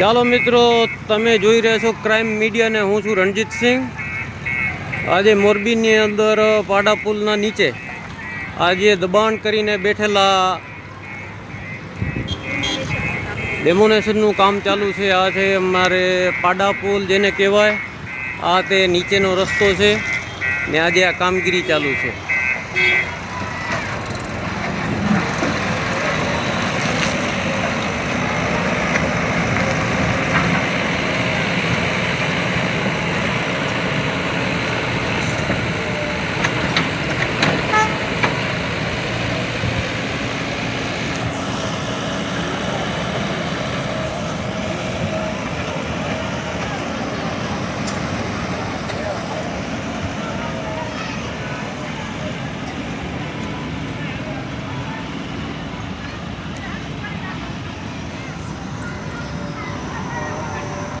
ચાલો મિત્રો, તમે જોઈ રહ્યા છો ક્રાઇમ મીડિયા ને હું છું રણજીતસિંહ આજે મોરબીની અંદર પાડા પુલના નીચે આજે દબાણ કરીને બેઠેલા ડેમોનેશનનું કામ ચાલુ છે. આ છે અમારે પાડા પુલ જેને કહેવાય. આ તે નીચેનો રસ્તો છે ને આજે આ કામગીરી ચાલુ છે.